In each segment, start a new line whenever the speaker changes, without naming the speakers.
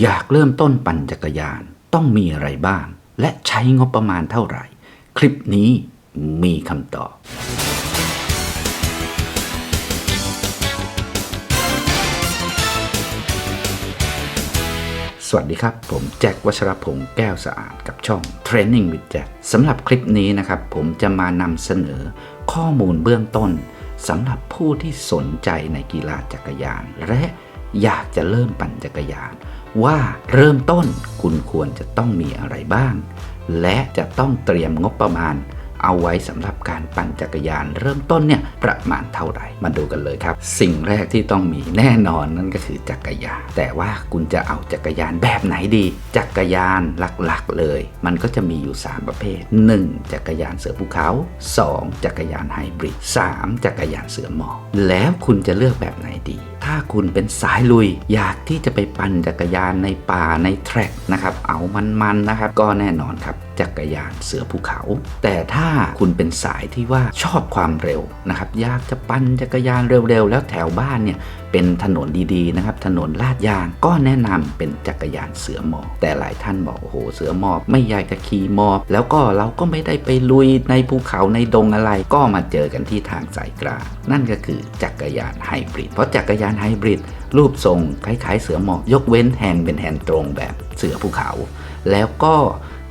อยากเริ่มต้นปั่นจักรยานต้องมีอะไรบ้าง และใช้งบประมาณเท่าไหร่ คลิปนี้มีคำตอบ สวัสดีครับ ผมแจ็ควัชรพงศ์แก้วสะอาดกับช่อง Training with Jack สำหรับคลิปนี้นะครับ ผมจะมานำเสนอข้อมูลเบื้องต้นสำหรับผู้ที่สนใจในกีฬาจักรยาน และอยากจะเริ่มปั่นจักรยาน ว่าเริ่มต้นคุณควรจะต้องมีอะไรบ้าง และจะต้องเตรียมงบประมาณ เอาไว้สำหรับการปั่นจักรยาน เริ่มต้นเนี่ยประมาณเท่าไหร่มาดูกันเลยครับ สิ่งแรกที่ต้องมีแน่นอนนั่นก็คือจักรยาน แต่ว่าคุณจะเอาจักรยานแบบไหนดี จักรยานหลักๆเลย มันก็จะมีอยู่ 3 ประเภท 1. จักรยานเสือภูเขา 2. จักรยานไฮบริด 3. จักรยานเสือหมอบแล้วคุณจะเลือกแบบไหนดีถ้าคุณเป็นสายลุย อยากที่จะไปปั่นจักรยานในป่าในแทร็กนะครับเอามันๆนะครับ ก็แน่นอนครับจักรยานเสือภูเขา แต่ถ้าคุณเป็นสายที่ว่าชอบความเร็วนะครับอยากจะปั่นจักรยานเร็วๆ แล้วแถวบ้านเนี่ย เป็นถนนดีๆนะครับถนนลาดยางก็แนะนำเป็นจักรยานเสือหมอบแต่หลายท่านบอกโอ้โหเสือหมอบไม่อยากจะขี่หมอบแล้วก็เราก็ไม่ได้ไปลุยในภูเขาในดงอะไร ก็มาเจอกันที่ทางสายกลางนั่นก็คือจักรยานไฮบริดเพราะจักรยานไฮบริดรูปทรงคล้ายๆเสือหมอบยกเว้นแฮนด์เป็นแฮนด์ตรงแบบเสือภูเขา แล้วก็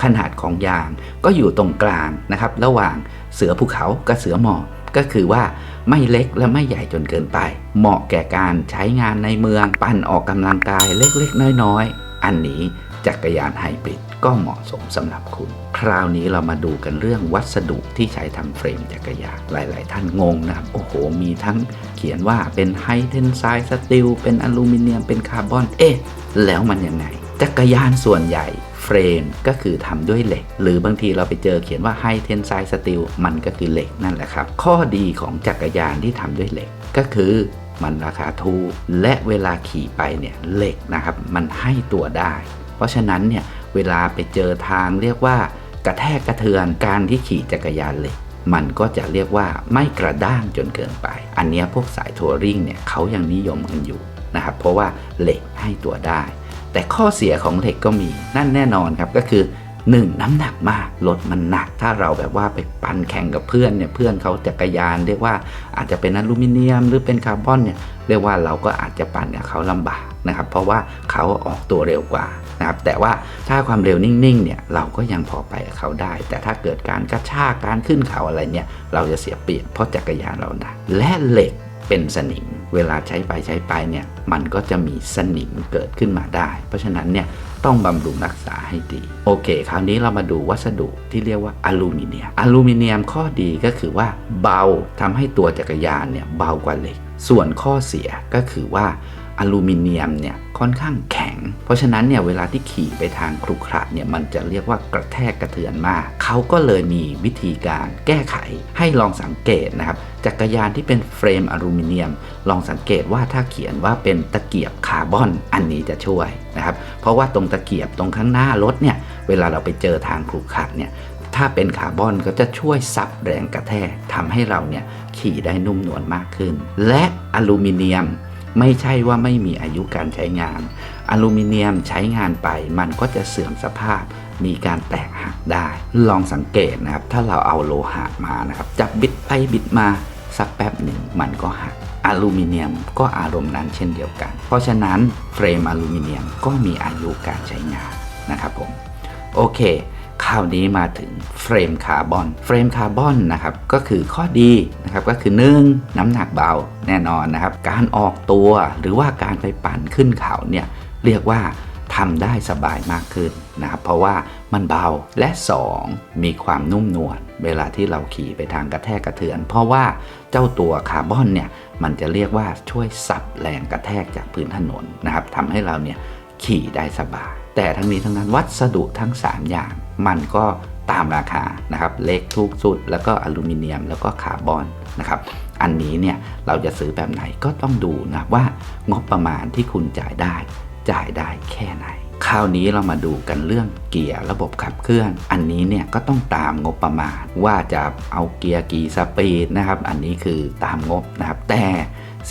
ขนาดของยางก็อยู่ตรงกลางนะครับ ระหว่างเสือภูเขากับเสือหมอบ ก็คือว่าไม่เล็กและไม่ใหญ่จนเกินไป เหมาะแก่การใช้งานในเมือง ปั่นออกกำลังกายเล็กๆ น้อยๆ อันนี้จักรยานไฮบริดก็เหมาะสมสำหรับคุณ คราวนี้เรามาดูกันเรื่องวัสดุที่ใช้ทำเฟรมจักรยาน หลาย ๆ ท่านงงนะครับ โอ้โห มีทั้งเขียนว่าเป็นไฮเทนไซสตีลเป็นอลูมิเนียมเป็นคาร์บอน เอ๊ะ แล้วมันยังไง จักรยานส่วนใหญ่ เฟรมก็คือทำด้วยเหล็ก หรือบางทีเราไปเจอเขียนว่า High Tensile Steel มันก็คือเหล็กนั่นแหละครับ ข้อดีของจักรยานที่ทำด้วยเหล็กก็คือมันราคาถูกและเวลาขี่ไปเนี่ยเหล็กนะครับมันให้ตัวได้ เพราะฉะนั้นเนี่ยเวลาไปเจอทางเรียกว่ากระแทกกระเทือนการที่ขี่จักรยานเหล็กมันก็จะเรียกว่าไม่กระด้างจนเกินไป อันนี้พวกสายทัวริงเนี่ยเขายังนิยมกันอยู่นะครับเพราะว่าเหล็กให้ตัวได้ แต่ข้อเสียของเหล็กก็มีนั่นแน่นอนครับก็คือ 1. น้ำหนักมากรถมันหนัก ถ้าเราแบบว่าไปปั่นแข่งกับเพื่อนเนี่ยเพื่อนเขาจักรยาน เรียกว่าอาจจะเป็นอลูมิเนียม หรือเป็นคาร์บอนเนี่ยเรียกว่าเราก็อาจจะปั่นกับเขาลำบากนะครับเพราะว่าเขาออกตัวเร็วกว่านะครับแต่ว่าถ้าความเร็วนิ่งๆเนี่ยเราก็ยังพอไปกับเขาได้ แต่ถ้าเกิดการกระชากการขึ้นเขาอะไรเนี่ยเราจะเสียเปรียบเพราะจักรยานเราหนักและเหล็กเป็นสนิม เวลาใช้ไปใช้ไปเนี่ยมันก็จะมีสนิมเกิดขึ้นมาได้ เพราะฉะนั้นเนี่ยต้องบำรุงรักษาให้ดี โอเค คราวนี้เรามาดูวัสดุที่เรียกว่าอลูมิเนียม อลูมิเนียมข้อดีก็คือว่าเบาทำให้ตัวจักรยานเนี่ยเบากว่าเหล็ก ส่วนข้อเสียก็คือว่า อลูมิเนียมเนี่ยค่อนข้างแข็ง เพราะฉะนั้นเนี่ยเวลาที่ขี่ไปทางครุขระเนี่ยมันจะเรียกว่ากระแทกกระเทือนมาก เขาก็เลยมีวิธีการแก้ไขให้ลองสังเกตนะครับจักรยานที่เป็นเฟรมอลูมิเนียม ลองสังเกตว่าถ้าเขียนว่าเป็นตะเกียบคาร์บอนอันนี้จะช่วยนะครับเพราะว่าตรงตะเกียบตรงข้างหน้ารถเนี่ยเวลาเราไปเจอทางครุขระเนี่ยถ้าเป็นคาร์บอนก็จะช่วยซับแรงกระแทกทำให้เราเนี่ยขี่ได้นุ่มนวลมากขึ้น และอลูมิเนียม ไม่ใช่ว่าไม่มีอายุการใช้งาน อลูมิเนียมใช้งานไปมันก็จะเสื่อมสภาพ มีการแตกหักได้ ลองสังเกตนะครับ ถ้าเราเอาโลหะมานะครับ จับบิดไปบิดมาสักแป๊บหนึ่งมันก็หักอลูมิเนียมก็อารมณ์นั้นเช่นเดียวกัน เพราะฉะนั้นเฟรมอลูมิเนียมก็มีอายุการใช้งานนะครับผม โอเค คราวนี้มาถึงเฟรมคาร์บอน เฟรมคาร์บอนนะครับก็คือข้อดีนะครับก็คือ 1. น้ำหนักเบาแน่นอนนะครับ การออกตัวหรือว่าการไปปั่นขึ้นเขาเนี่ยเรียกว่าทำได้สบายมากขึ้นนะครับเพราะว่ามันเบาและ 2. มีความนุ่มนวลเวลาที่เราขี่ไปทางกระแทกกระเทือน เพราะว่าเจ้าตัวคาร์บอนเนี่ยมันจะเรียกว่าช่วยซับแรงกระแทกจากพื้นถนนนะครับทำให้เราเนี่ยขี่ได้สบาย แต่ทั้งนี้ทั้งนั้นวัสดุทั้ง 3 อย่าง มันก็ตามราคานะครับเล็กทุกสุด แล้วก็อลูมิเนียมแล้วก็คาร์บอนนะครับอันนี้เนี่ยเราจะซื้อแบบไหนก็ต้องดูนะว่างบประมาณที่คุณจ่ายได้ จ่ายได้แค่ไหนคราวนี้เรามาดูกันเรื่องเกียร์ระบบขับเคลื่อน อันนี้เนี่ยก็ต้องตามงบประมาณ ว่าจะเอาเกียร์กี่สปีดนะครับ อันนี้คือตามงบนะครับ แต่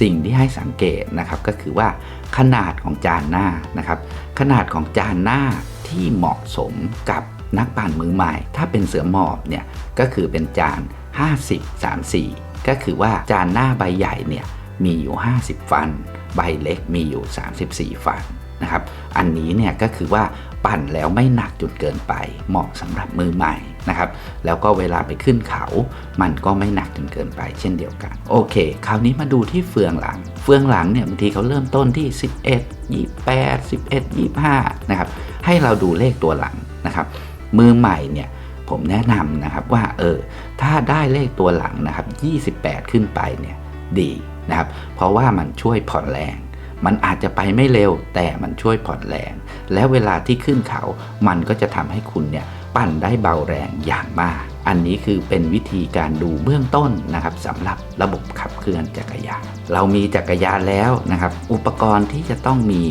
สิ่งที่ให้สังเกตนะครับก็คือว่าขนาดของจานหน้านะครับ ขนาดของจานหน้าที่เหมาะสมกับนักปั่นมือใหม่ ถ้าเป็นเสือหมอบเนี่ยก็คือเป็นจาน 50 34 ก็คือว่าจานหน้าใบใหญ่เนี่ยมีอยู่ 50 ฟัน ใบเล็กมีอยู่ 34 ฟันนะครับ อันนี้เนี่ยก็คือว่า ปั่นแล้วไม่หนักจนเกินไป เหมาะสำหรับมือใหม่นะครับ แล้วก็เวลาไปขึ้นเขา มันก็ไม่หนักจนเกินไปเช่นเดียวกัน โอเค คราวนี้มาดูที่เฟืองหลัง เฟืองหลังเนี่ยบางทีเขาเริ่มต้นที่ 11 28 11 25นะครับ ให้เราดูเลขตัวหลังนะครับ มือใหม่เนี่ยผมแนะนำนะครับว่าเออถ้าได้เลขตัวหลังนะครับ 28 ขึ้นไปเนี่ยดีนะครับ เพราะว่ามันช่วยผ่อนแรง มันอาจจะไปไม่เร็วแต่มันช่วยผ่อนแรง แล้วเวลาที่ขึ้นเขา มันก็จะทำให้คุณเนี่ยปั่นได้เบาแรงอย่างมาก อันนี้คือเป็นวิธีการดูเบื้องต้นนะครับสำหรับระบบขับเคลื่อนจักรยาน เรามีจักรยานแล้วนะครับ อุปกรณ์ที่จะต้องมี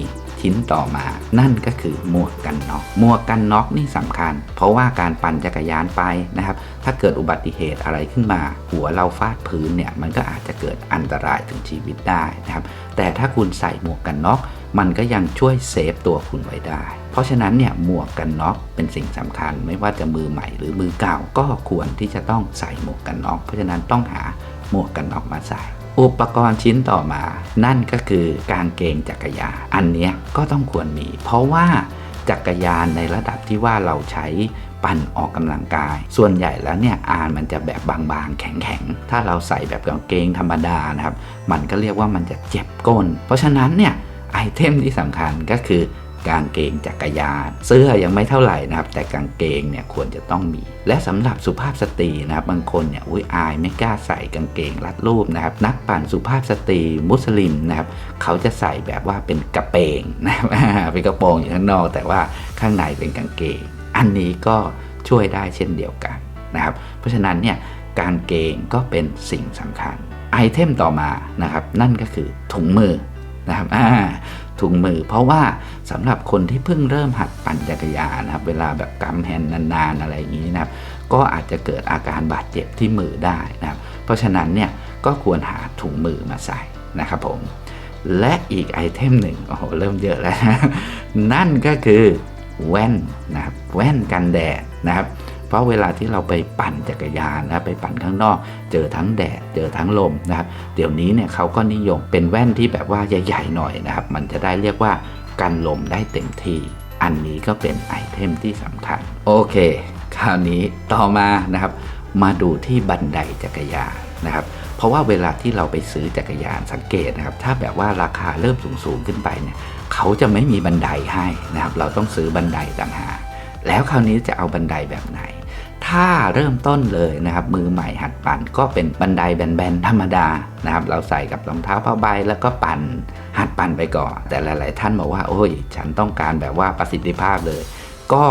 ชิ้นต่อมา นั่นก็คือหมวกกันน็อกหมวกกันน็อกนี่สำคัญ เพราะว่าการปั่นจักรยานไปนะครับ ถ้าเกิดอุบัติเหตุอะไรขึ้นมา หัวเราฟาดพื้นเนี่ยมันก็อาจจะเกิดอันตรายถึงชีวิตได้นะครับ แต่ถ้าคุณใส่หมวกกันน็อกมันก็ยังช่วยเซฟตัวคุณไว้ได้ เพราะฉะนั้นเนี่ยหมวกกันน็อกเป็นสิ่งสำคัญ ไม่ว่าจะมือใหม่หรือมือเก่าก็ควรที่จะต้องใส่หมวกกันน็อกเพราะฉะนั้นต้องหาหมวกกันน็อกมาใส่ อุปกรณ์ชิ้นต่อมา นั่นก็คือกางเกงจักรยานอันเนี้ยก็ต้องควรมี เพราะว่าจักรยานในระดับที่ว่าเราใช้ปั่นออกกำลังกาย ส่วนใหญ่แล้วเนี่ยอานมันจะแบบบางๆ แข็งๆ ถ้าเราใส่แบบกางเกงธรรมดานะครับ มันก็เรียกว่ามันจะเจ็บก้น เพราะฉะนั้นเนี่ยไอเทมที่สำคัญก็คือ กางเกงจักรยาน เสื้อยังไม่เท่าไหร่นะครับ แต่กางเกงเนี่ยควรจะต้องมี และสำหรับสุภาพสตรีนะครับบางคนเนี่ยอุ้ยอายไม่กล้าใส่กางเกงรัดรูปนะครับ นักปั่นสุภาพสตรีมุสลิมนะครับเขาจะใส่แบบว่าเป็นกระเปงนะครับเป็นกระโปรงอยู่ข้างนอก แต่ว่าข้างในเป็นกางเกง อันนี้ก็ช่วยได้เช่นเดียวกันนะครับ เพราะฉะนั้นเนี่ยกางเกงก็เป็นสิ่งสำคัญ ไอเทมต่อมานะครับ นั่นก็คือถุงมือนะครับอ่า ถุงมือ เพราะว่าสำหรับคนที่เพิ่งเริ่มหัดปั่นจักรยานนะครับ เวลาแบบกำแฮนนานๆอะไรอย่างนี้นะครับ ก็อาจจะเกิดอาการบาดเจ็บที่มือได้นะครับ เพราะฉะนั้นเนี่ยก็ควรหาถุงมือมาใส่นะครับผม และอีกไอเทมหนึ่งโอ้โหเริ่มเยอะแล้ว นั่นก็คือแว่นนะครับแว่นกันแดดนะครับ เพราะเวลาที่เราไปปั่นจักรยานนะไปปั่นข้างนอก เจอทั้งแดดเจอทั้งลมนะครับเดี๋ยวนี้เนี่ยเขาก็นิยมเป็นแว่นที่แบบว่าใหญ่ๆหน่อยนะครับ มันจะได้เรียกว่ากันลมได้เต็มที่อันนี้ก็เป็นไอเทมที่สำคัญ โอเค คราวนี้ต่อมานะครับ มาดูที่บันไดจักรยานนะครับ เพราะว่าเวลาที่เราไปซื้อจักรยานสังเกตนะครับ ถ้าแบบว่าราคาเริ่มสูงๆขึ้นไปเนี่ยเขาจะไม่มีบันไดให้นะครับ เราต้องซื้อบันไดต่างหากแล้วคราวนี้จะเอาบันไดแบบไหน ถ้าเริ่มต้นเลยนะครับ มือใหม่หัดปั่นก็เป็นบันไดแบนๆธรรมดานะครับ เราใส่กับรองเท้าผ้าใบแล้วก็ปั่นหัดปั่นไปก่อน แต่หลาย ๆ ท่านบอกว่าโอ้ย ฉันต้องการแบบว่าประสิทธิภาพเลย ก็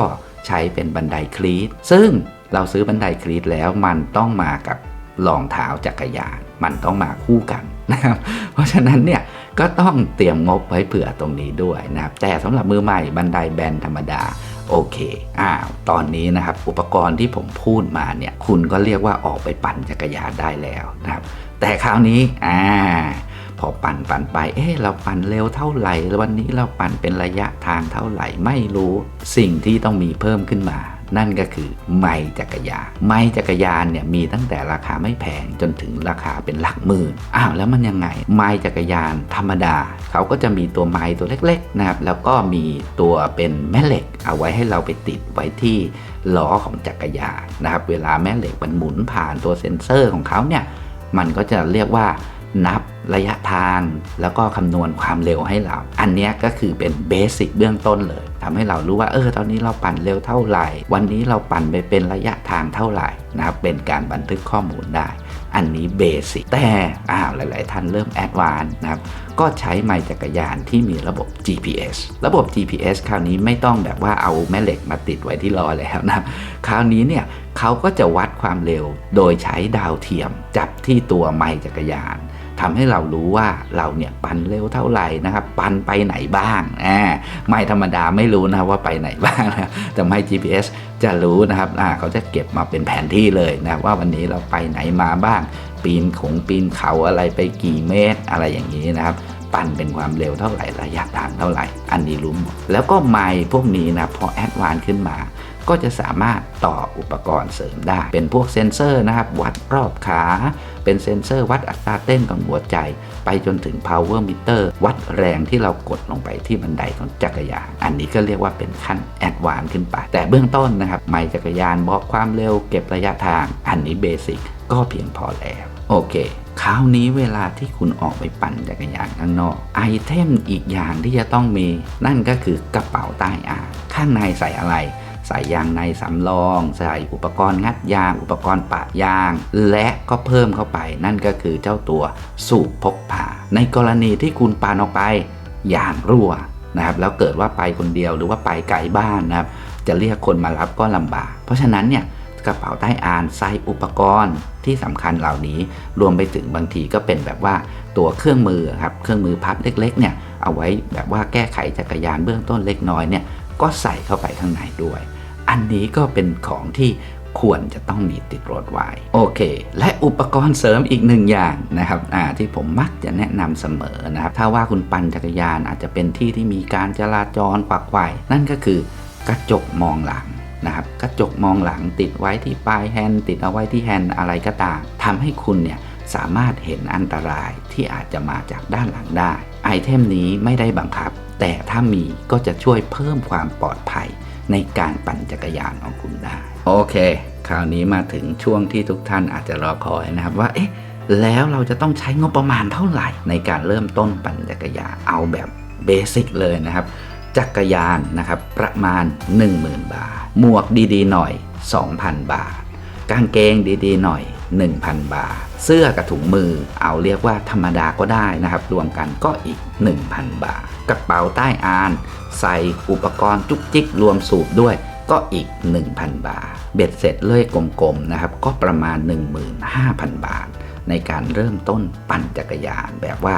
ใช้เป็นบันไดคลีตซึ่งเราซื้อบันไดคลีตแล้วมันต้องมากับรองเท้าจักรยาน มันต้องมาคู่กันนะครับเพราะฉะนั้นเนี่ยก็ต้องเตรียมงบไว้เผื่อตรงนี้ด้วยนะครับแต่สำหรับมือใหม่บันไดแบนธรรมดา โอเคอ้าวตอนนี้นะครับอุปกรณ์ที่ผมพูดมาเนี่ยคุณก็เรียกว่าออกไปปั่นจักรยานได้แล้วนะครับ แต่คราวนี้อ่าพอปั่นปั่นไป เอ๊ะเราปั่นเร็วเท่าไหร่ วันนี้เราปั่นเป็นระยะทางเท่าไหร่ไม่รู้ สิ่งที่ต้องมีเพิ่มขึ้นมา นั่นก็คือไม้จักรยานไม้จักรยานเนี่ยมีตั้งแต่ราคาไม่แพงจนถึงราคาเป็นหลักหมื่นอ้าวแล้วมันยังไง ไม้จักรยานธรรมดา เขาก็จะมีตัวไม้ตัวเล็กๆนะครับแล้วก็มีตัวเป็นแม่เหล็ก เอาไว้ให้เราไปติดไว้ที่ล้อของจักรยานนะครับเวลาแม่เหล็กมันหมุนผ่านตัวเซ็นเซอร์ของเขาเนี่ยมันก็จะเรียกว่า นับระยะทาง แล้วก็คำนวณความเร็วให้เรา อันนี้ก็คือเป็นเบสิกเบื้องต้นเลยทำให้เรารู้ว่าเออตอนนี้เราปั่นเร็วเท่าไหร่ วันนี้เราปั่นไปเป็นระยะทางเท่าไหร่นะครับเป็นการบันทึกข้อมูลได้ อันนี้เบสิกแต่อ้าวหลาย ๆ ท่านเริ่มแอดวานซ์นะครับก็ใช้ไมค์จักรยานที่มีระบบ GPS ระบบ GPS คราวนี้ไม่ต้องแบบว่าเอาแม่เหล็กมาติดไว้ที่ล้อแล้วนะคราวนี้เนี่ยเขาก็จะวัดความเร็วโดยใช้ดาวเทียม จับที่ตัวไมค์จักรยาน ทำให้เรารู้ว่าเราเนี่ยปั่นเร็วเท่าไหร่นะครับ ปั่นไปไหนบ้างอ่าไม่ธรรมดาไม่รู้นะว่าไปไหนบ้างนะแต่ไม่ GPS จะรู้นะครับอ่าเขาจะเก็บมาเป็นแผนที่เลยนะว่าวันนี้เราไปไหนมาบ้าง ปีนของปีนเขาอะไรไปกี่เมตรอะไรอย่างนี้นะครับปั่นเป็นความเร็วเท่าไหร่ระยะทางเท่าไหร่ อันนี้รู้หมดแล้วก็ไมค์พวกนี้นะพอแอดวานขึ้นมา ก็จะสามารถต่ออุปกรณ์เสริมได้ เป็นพวกเซ็นเซอร์นะครับวัดรอบขา เป็นเซ็นเซอร์วัดอัตราเต้นของหัวใจ ไปจนถึง power meter วัดแรงที่เรากดลงไปที่บันไดของจักรยาน อันนี้ก็เรียกว่าเป็นขั้นแอดวานซ์ขึ้นไป แต่เบื้องต้นนะครับไมค์จักรยานบอกความเร็วเก็บระยะทาง อันนี้เบสิกก็เพียงพอแล้วโอเคคราวนี้เวลาที่คุณออกไปปั่นจักรยานข้างนอก ไอเทมอีกอย่างที่จะต้องมี นั่นก็คือกระเป๋าใต้อาข้างในใส่อะไร ใส่ยางในสำรอง ใส่อุปกรณ์งัดยาง อุปกรณ์ปะยาง และก็เพิ่มเข้าไปนั่นก็คือเจ้าตัวสูบพกพาในกรณีที่คุณปานออกไปยางรั่วนะครับแล้วเกิดว่าไปคนเดียวหรือว่าไปไกลบ้านนะครับจะเรียกคนมารับก็ลำบาก เพราะฉะนั้นเนี่ยกระเป๋าใต้อานใส่อุปกรณ์ที่สำคัญเหล่านี้รวมไปถึงบางทีก็เป็นแบบว่าตัวเครื่องมือครับเครื่องมือพับเล็กๆเนี่ยเอาไว้แบบว่าแก้ไขจักรยานเบื้องต้นเล็กน้อยเนี่ยก็ใส่เข้าไปข้างในด้วย อันนี้ก็เป็นของที่ควรจะต้องมีติดรถไว้โอเค และอุปกรณ์เสริมอีกหนึ่งอย่างนะครับที่ผมมักจะแนะนำเสมอนะครับ ถ้าว่าคุณปั่นจักรยานอาจจะเป็นที่ที่มีการจราจรขวักไขว่นั่นก็คือกระจกมองหลังนะครับกระจกมองหลังติดไว้ที่ปลายแฮนด์ติดเอาไว้ที่แฮนด์อะไรก็ตามทำให้คุณเนี่ยสามารถเห็นอันตรายที่อาจจะมาจากด้านหลังได้ไอเทมนี้ไม่ได้บังคับ แต่ถ้ามีก็จะช่วยเพิ่มความปลอดภัย ในการปั่นจักรยานของคุณได้ โอเค คราวนี้มาถึงช่วงที่ทุกท่านอาจจะรอคอยนะครับว่า เอ๊ะ แล้วเราจะต้องใช้งบประมาณเท่าไหร่ ในการเริ่มต้นปั่นจักรยานเอาแบบเบสิกเลยนะครับ จักรยานนะครับประมาณ 10,000 บาท หมวกดีๆ หน่อย 2,000 บาท กางเกงดีๆ หน่อย 1,000 บาท เสื้อกับถุงมือเอาเรียกว่าธรรมดาก็ได้นะครับ รวมกันก็อีก 1,000 บาท กระเป๋าใต้อาน ใส่อุปกรณ์จุกจิกรวมสูบด้วยก็อีก 1,000 บาท เบ็ดเสร็จเลื่อยกลมๆนะครับ ก็ประมาณ 15,000 บาท ในการเริ่มต้นปั่นจักรยาน แบบว่า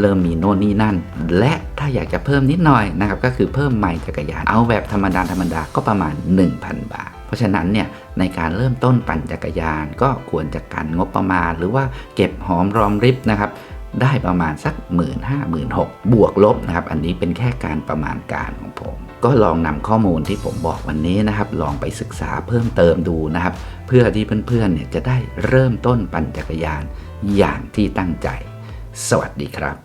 เริ่มมีโน่นนี่นั่น และถ้าอยากจะเพิ่มนิดหน่อยนะครับ ก็คือเพิ่มไมล์จักรยาน เอาแบบธรรมดาธรรมดาก็ประมาณ 1,000 บาท เพราะฉะนั้นเนี่ยในการเริ่มต้นปั่นจักรยาน ก็ควรจะกันงบประมาณ หรือว่าเก็บหอมรอมริบนะครับ ได้ประมาณสัก 1 5 0 0 0 0 0 6บวกลบนะครับ อันนี้เป็นแค่การประมาณการของผม ก็ลองนำข้อมูลที่ผมบอกวันนี้นะครับ ลองไปศึกษาเพิ่มเติมดูนะครับ เพื่อที่เพื่อนๆเนี่ยจะได้เริ่มต้นปั่นจักรยานอย่างที่ตั้งใจ สวัสดีครับ